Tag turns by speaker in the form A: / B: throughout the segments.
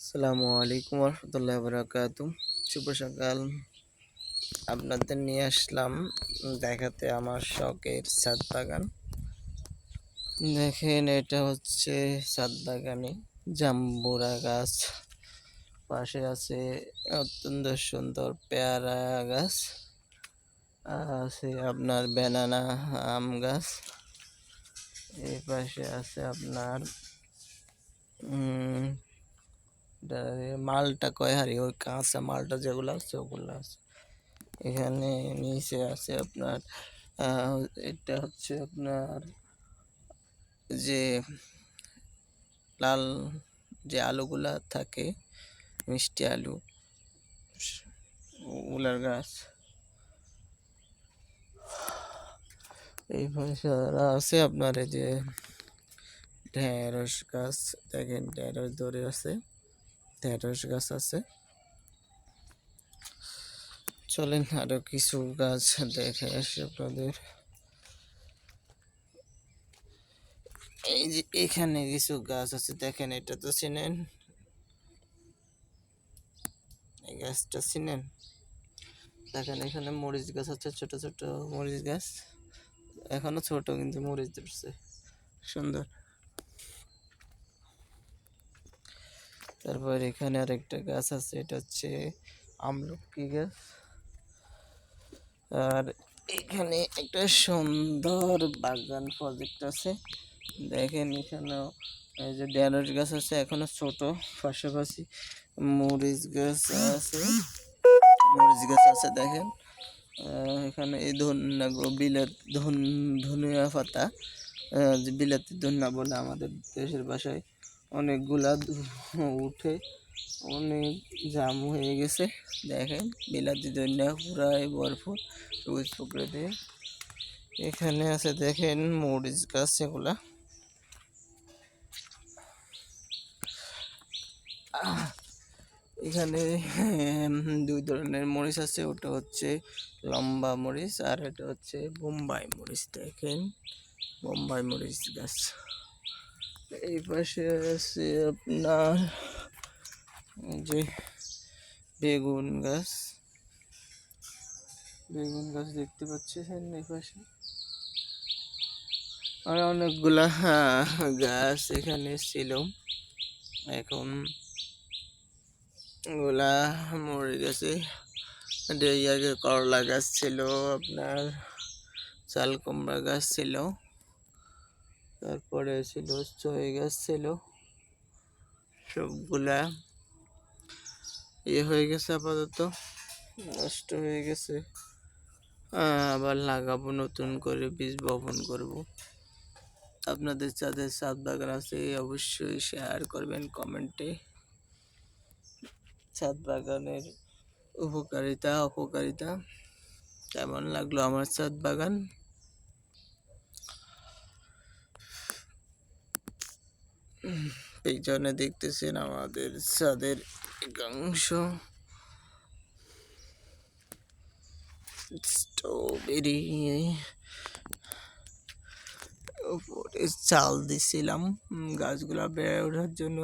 A: আসসালামু আলাইকুম রহমতুল্লাহ বরাকাত শুভ সকাল। আপনাদের নিয়ে আসলাম দেখাতে আমার শখের ছাদ বাগান। দেখেন, এটা হচ্ছে ছাদ বাগানে জাম্বুরা গাছ। পাশে আছে অত্যন্ত সুন্দর পেয়ারা গাছ। আছে আপনার ব্যানানা আম গাছ। এই পাশে আছে আপনার মালটা কয় হারি? ওই কাঁচা মালটা যেগুলো আছে, ওগুলো আছে। এখানে নিচে আছে আপনার এটা হচ্ছে আপনার যে লাল যে আলুগুলা থাকে, মিষ্টি আলু উলার গাছ। এই আছে আপনার এই যে ঢেঁড়স গাছ, দেখেন ঢেঁড়স ধরে আছে। ঢেঁড়স গাছ আছে। চলেন আরও কিছু গাছ দেখে আসি আপনাদের। এই যে এখানে কিছু গাছ আছে, দেখেন এটা তো চিনেন? এই গাছটা চিনেন? দেখেন এখানে মরিচ গাছ আছে, ছোট ছোট মরিচ গাছ। এখনও ছোট, কিন্তু মরিচ ধরছে। সুন্দর। তারপর এখানে আরেকটা গাছ আছে, এটা হচ্ছে আমলকি গাছ। আর এখানে একটা সুন্দর বাগান প্রজেক্ট আছে। দেখেন এখানেও এই যে ঢেঁড়স গাছ আছে, এখনও ছোট, পাশাপাশি মরিচ গাছ আছে। মরিচ গাছ আছে, দেখেন। এখানে এই ধন্যা বিলাত, ধন, ধনিয়া পাতা যে বিলাতি ধন্যা বলে আমাদের দেশের ভাষায়। অনেকগুলা উঠে অনেক জাম হয়ে গেছে। দেখেন, বিলাতি ধনিয়া পুরাই ভরপুর সবুজ দিয়ে এখানে আছে, দেখেন, মরিচ গাছ এগুলা। এখানে দুই ধরনের মরিচ আছে, ওটা হচ্ছে লম্বা মরিচ আর এটা হচ্ছে বোম্বাই মরিচ। দেখেন, বোম্বাই মরিচ গাছ। এই পাশে আছে আপনার যে বেগুন গাছ। বেগুন গাছ দেখতে পাচ্ছেন এই পাশে? আর অনেকগুলা আহ, গাছ এখানে ছিল। এখন ওগুলা মরে গেছে। আগে করলা গাছ ছিল আপনার চাল কুমড়া গাছ ছিল। তারপরে ছিল চই গাছ ছিল সবগুলা ইয়ে হয়ে গেছে আপাতত, নষ্ট হয়ে গেছে। আবার লাগাবো, নতুন করে বীজ বপন করব। আপনাদের যাদের ছাদ বাগান আছে, অবশ্যই শেয়ার করবেন কমেন্টে ছাদ বাগানের উপকারিতা, অপকারিতা, কেমন লাগল আমার ছাদ বাগান? পিছনে দেখতেছেন আমাদের ছাদের একাংশ স্ট্রবেরি উপরে চাল দিছিলাম। গাছগুলা বেড়ে ওঠার জন্য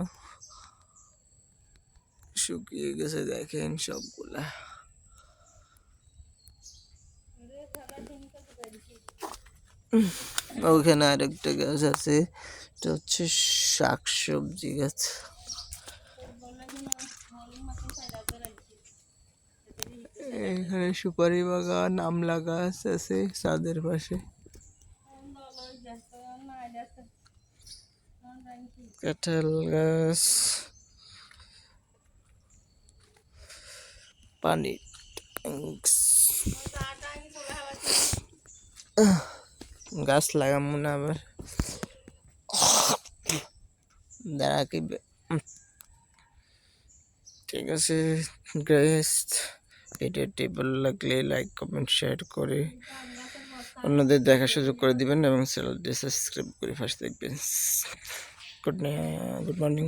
A: শুকিয়ে গেছে, দেখেন সবগুলা। ওখানে আরেকটা গাছ আছে, এটা হচ্ছে শাক সবজি গাছ। এখানে সুপারি বাগান, আমলা গাছ আছে ছাদের পাশে। কাঁঠাল গাছ। পানি ট্যাঙ্কস। গাছ লাগাবো না আবার। দাঁড়া কি ঠিক আছে গ্রেস ভিডিওটি ভালো লাগলে লাইক কমেন্ট শেয়ার করে অন্যদের দেখার সুযোগ করে দিবেন এবং চ্যানেলটি সাবস্ক্রাইব করে ফার্স্ট দেখবেন গুড গুড মর্নিং